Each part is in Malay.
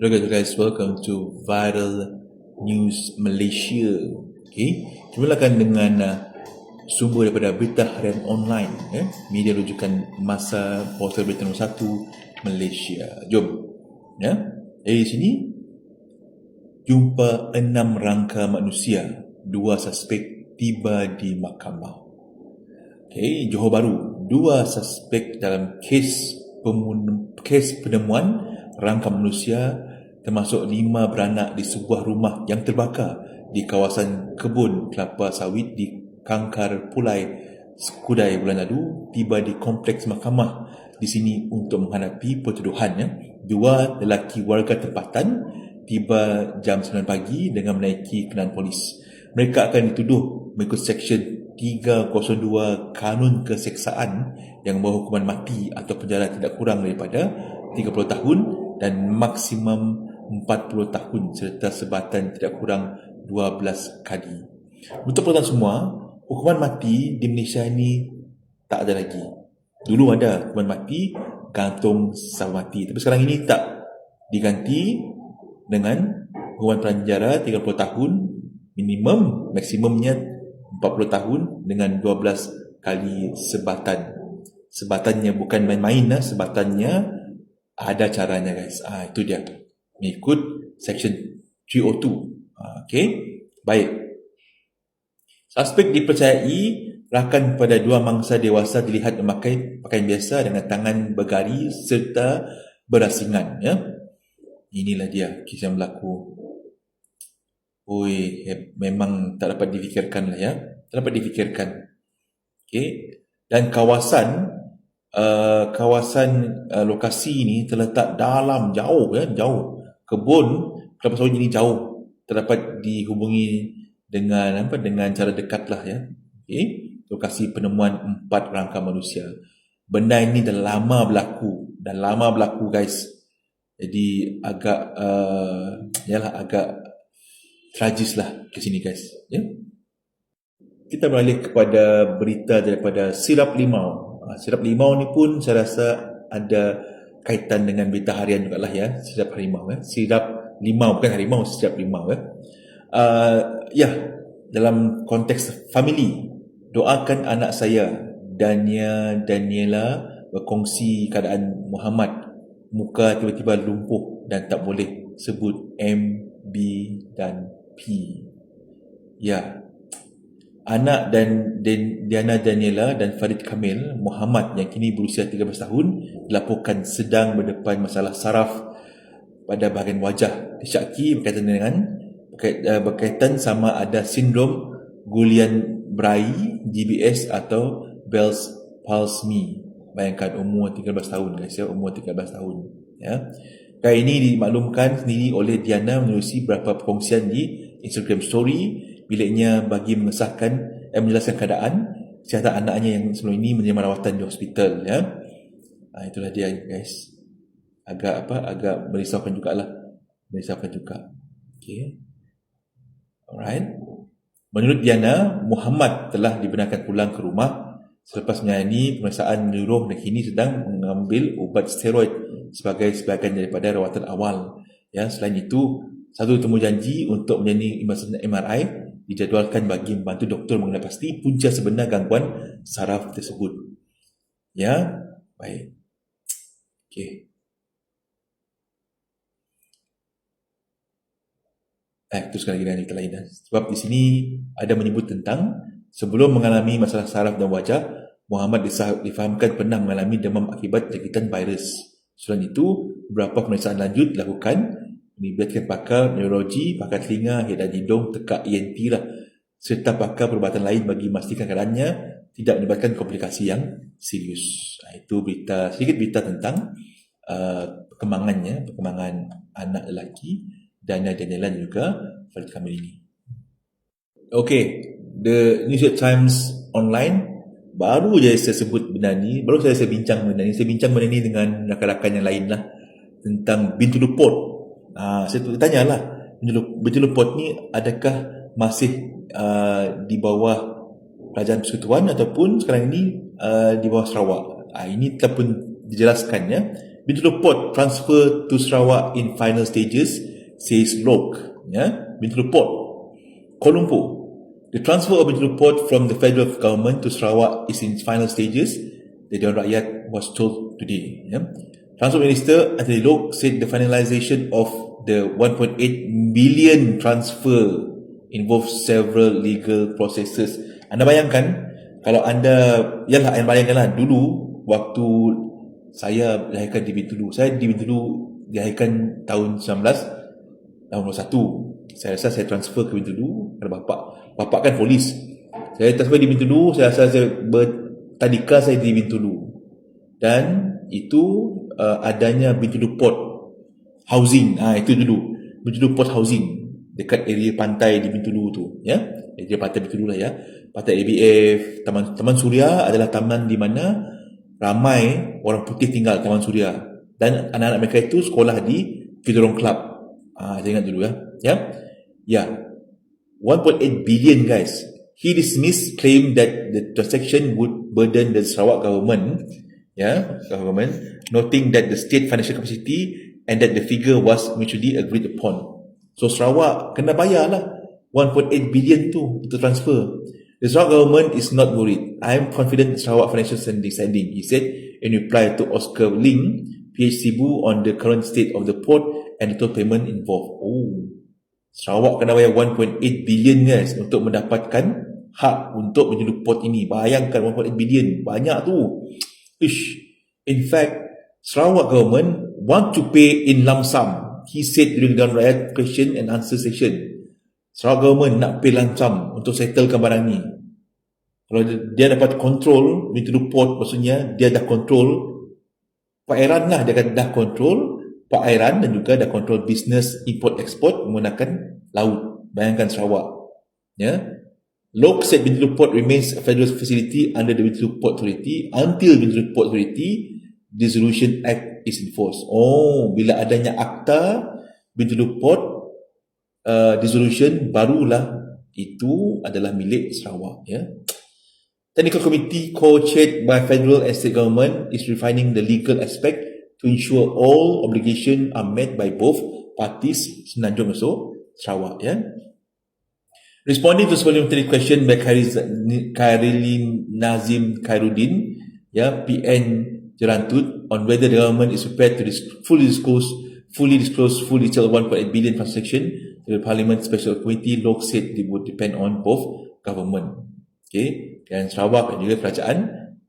Hello guys, guys, welcome to Viral News Malaysia. Okay, mulakan dengan uh, sumber daripada berita harian online, eh? media rujukan masa portal berita nombor 1 Malaysia. Jom, ya. Dari sini jumpa enam rangka manusia, dua suspek tiba di mahkamah. Okay, Johor Bahru, dua suspek dalam kes pemun- kes penemuan rangka manusia termasuk lima beranak di sebuah rumah yang terbakar di kawasan kebun kelapa sawit di Kangkar Pulai, Skudai bulan lalu tiba di kompleks mahkamah di sini untuk menghadapi pertuduhan. Ya. Dua lelaki warga tempatan tiba jam 9 pagi dengan menaiki kenderaan polis. Mereka akan dituduh mengikut Seksyen 302 Kanun Keseksaan yang membawa hukuman mati atau penjara tidak kurang daripada 30 tahun dan maksimum 40 tahun serta sebatan tidak kurang 12 kali. Untuk pertanyaan semua, hukuman mati di Malaysia ini tak ada lagi. Dulu ada hukuman mati, gantung sama mati. Tapi sekarang ini tak diganti dengan hukuman penjara 30 tahun minimum, maksimumnya 40 tahun dengan 12 kali sebatan. Sebatannya bukan main-main lah, sebatannya ada caranya guys. Ah itu dia mengikut section 302. Okey. Baik. Suspek dipercayai rakan pada dua mangsa dewasa dilihat memakai pakaian biasa dengan tangan bergari serta berasingan ya. Inilah dia kisah yang berlaku. Oi, memang tak dapat difikirkan lah ya. Tak dapat difikirkan. Okey. Dan kawasan uh, kawasan uh, lokasi ini terletak dalam jauh ya, jauh kebun kelapa sawit ini jauh terdapat dihubungi dengan apa dengan cara dekat lah ya. Okay. lokasi penemuan empat rangka manusia. Benda ini dah lama berlaku dah lama berlaku guys. Jadi agak uh, yalah agak tragis lah ke sini guys ya. Kita beralih kepada berita daripada sirap limau. Ah, sirap limau ni pun saya rasa ada kaitan dengan berita harian juga lah ya sirap harimau ya. Sirap limau bukan harimau sirap limau ya. Uh, ya dalam konteks family doakan anak saya Dania Daniela berkongsi keadaan Muhammad. Muka tiba-tiba lumpuh dan tak boleh sebut M B dan P. Ya anak dan Diana Daniela dan Farid Kamil Muhammad yang kini berusia 13 tahun dilaporkan sedang berdepan masalah saraf pada bahagian wajah. Disyaki berkaitan dengan eh, berkaitan sama ada sindrom Guillain-Barré GBS atau Bell's palsy. Bayangkan umur 13 tahun guys ya umur 13 tahun ya. Kali ini dimaklumkan sendiri oleh Diana menerusi beberapa perkongsian di Instagram story biliknya bagi mengesahkan eh, menjelaskan keadaan kesihatan anaknya yang sebelum ini menerima rawatan di hospital ya. Ha, itulah dia guys. Agak apa agak merisaukan jugalah. Merisaukan juga. Okey. Alright. Menurut Diana, Muhammad telah dibenarkan pulang ke rumah selepas menjalani pemeriksaan neuro dan kini sedang mengambil ubat steroid sebagai sebahagian daripada rawatan awal. Ya, selain itu, satu temu janji untuk menjalani MRI dijadualkan bagi membantu doktor mengenai pasti punca sebenar gangguan saraf tersebut. Ya, baik. Okey. Eh, teruskan lagi dengan cerita lain. Eh. Sebab di sini ada menyebut tentang sebelum mengalami masalah saraf dan wajah, Muhammad difahamkan pernah mengalami demam akibat jangkitan virus. Selain itu, beberapa pemeriksaan lanjut dilakukan melibatkan pakar neurologi, pakar telinga, hidung dan hidung, tekak ENT lah serta pakar perubatan lain bagi memastikan keadaannya tidak menyebabkan komplikasi yang serius. Nah, itu berita sedikit berita tentang uh, perkembangannya, perkembangan anak lelaki dan Daniela juga Farid Kamil ini. Okay, the New York Times online baru je saya sebut benda ni, baru saya, saya bincang benda ni. Saya bincang benda ni dengan rakan-rakan yang lain lah tentang Bintulu Port uh, saya tanya lah Bintulu Port ni adakah masih uh, di bawah kerajaan persekutuan ataupun sekarang ini uh, di bawah Sarawak uh, ini telah pun dijelaskan ya Port transfer to Sarawak in final stages, says Lok. Yeah? Bintulu Port. Kuala Lumpur. The transfer of Bintulu Port from the federal government to Sarawak is in final stages. The Dewan Rakyat was told today. Yeah? Transport Minister Anthony Lok said the finalisation of the 1.8 million transfer involves several legal processes. Anda bayangkan kalau anda, yalah anda bayangkanlah dulu waktu saya dilahirkan di Bintulu. Saya di Bintulu dilahirkan tahun 19 tahun 21. Saya rasa saya transfer ke Bintulu kerana bapak. Bapak kan polis. Saya transfer di Bintulu, saya rasa saya bertadika saya di Bintulu. Dan itu uh, adanya Bintulu Port Housing. Ah ha, itu dulu. Bintulu Port Housing dekat area pantai di Bintulu tu, ya. Area pantai Bintulu lah ya. Pantai ABF, Taman Taman Suria adalah taman di mana ramai orang putih tinggal Taman Suria dan anak-anak mereka itu sekolah di Kidorong Club. Ah, saya ingat dulu ya. Ya. Ya. 1.8 billion guys. He dismissed claim that the transaction would burden the Sarawak government, yeah, government, noting that the state financial capacity and that the figure was mutually agreed upon. So Sarawak kena bayar lah 1.8 billion tu untuk transfer. The Sarawak government is not worried. I am confident Sarawak financial standing, standing, he said in reply to Oscar Ling, PH Sibu on the current state of the port and the total payment involved. Oh, Sarawak kena bayar 1.8 billion guys untuk mendapatkan hak untuk menjadi port ini. Bayangkan 1.8 billion. Banyak tu. Ish. In fact, Sarawak government want to pay in lump sum. He said during the Rakyat question and answer session. Sarawak government nak pay lump sum untuk settlekan barang ni. Kalau dia dapat control into the port maksudnya dia dah control Pak Iran lah dia akan dah control Pak Iran dan juga dah control business import export menggunakan laut. Bayangkan Sarawak. Ya. Lok said Bintulu Port remains a federal facility under the Bintulu Port Authority until Bintulu Port Authority Dissolution Act is enforced. Oh, bila adanya akta Bintulu Port uh, dissolution barulah itu adalah milik Sarawak ya. Technical committee co-chaired by federal and state government is refining the legal aspect to ensure all obligation are met by both parties Semenanjung also Sarawak ya. Responding to supplementary question by Khairulin Nazim Khairuddin ya PN Jerantut on whether the government is prepared to fully disclose fully disclose full detail 1.8 billion transaction the Parliament Special Committee Lok said they would depend on both government. Okay, dan Sarawak dan juga kerajaan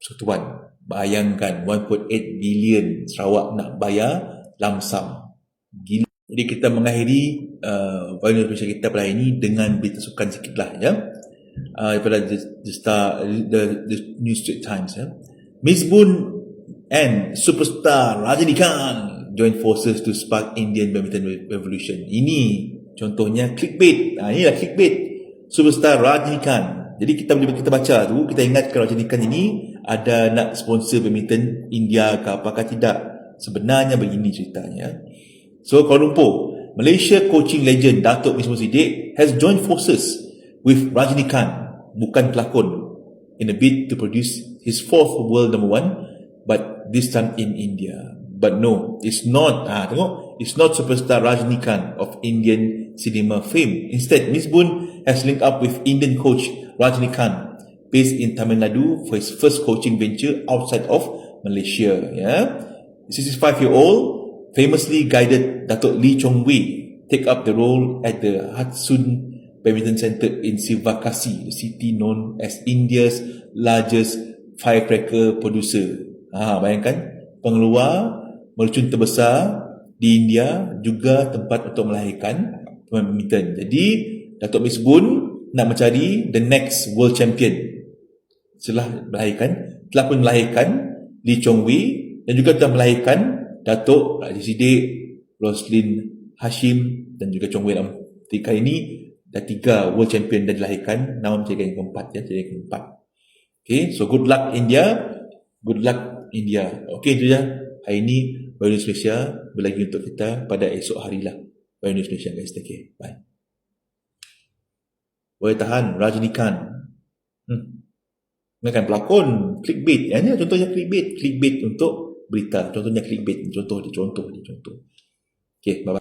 persekutuan. Bayangkan 1.8 billion Sarawak nak bayar lamsam. Gila. Jadi kita mengakhiri uh, Volume Indonesia kita pada hari ini dengan berita sukan sikit lah ya. Uh, daripada the, the, star, the, the New Street Times ya. Miss Boon and superstar Rajini Khan join forces to spark Indian badminton revolution. Ini Contohnya clickbait. Ha, inilah clickbait. Superstar Rajinikan. Jadi kita bila kita baca tu, kita ingat kalau Rajinikan ini ada nak sponsor badminton India ke apakah tidak. Sebenarnya begini ceritanya. So Kuala Lumpur, Malaysia coaching legend Datuk Mismo Siddiq has joined forces with Rajinikan, bukan pelakon, in a bid to produce his fourth world number one, but this time in India. But no, it's not. Ah, tengok, it's not superstar Rajnikanth of Indian cinema fame. Instead, Miss Boon has linked up with Indian coach Rajnikanth, based in Tamil Nadu, for his first coaching venture outside of Malaysia. Yeah, the 65-year-old famously guided Datuk Lee Chong Wei take up the role at the Hatsun Badminton Center in Sivakasi, the city known as India's largest firecracker producer. Ah, bayangkan pengeluar mercun terbesar di India juga tempat untuk melahirkan badminton. Jadi Datuk Miss Boon nak mencari the next world champion. Setelah melahirkan, telah pun melahirkan Lee Chong Wei dan juga telah melahirkan Datuk Raja Sidik, Roslyn Hashim dan juga Chong Wei dalam tiga ini dah tiga world champion dah dilahirkan nama menjadi yang keempat ya jadi keempat okay so good luck India good luck India okay itu ya hari ini Baru Indonesia berlagi untuk kita pada esok hari lah. Baru Indonesia guys, take care. Bye. Boleh tahan, Rajinikan. Hmm. Mereka pelakon, clickbait. Ini contohnya clickbait. Clickbait untuk berita. Contohnya clickbait contoh dia contoh dia contoh. Okay bye bye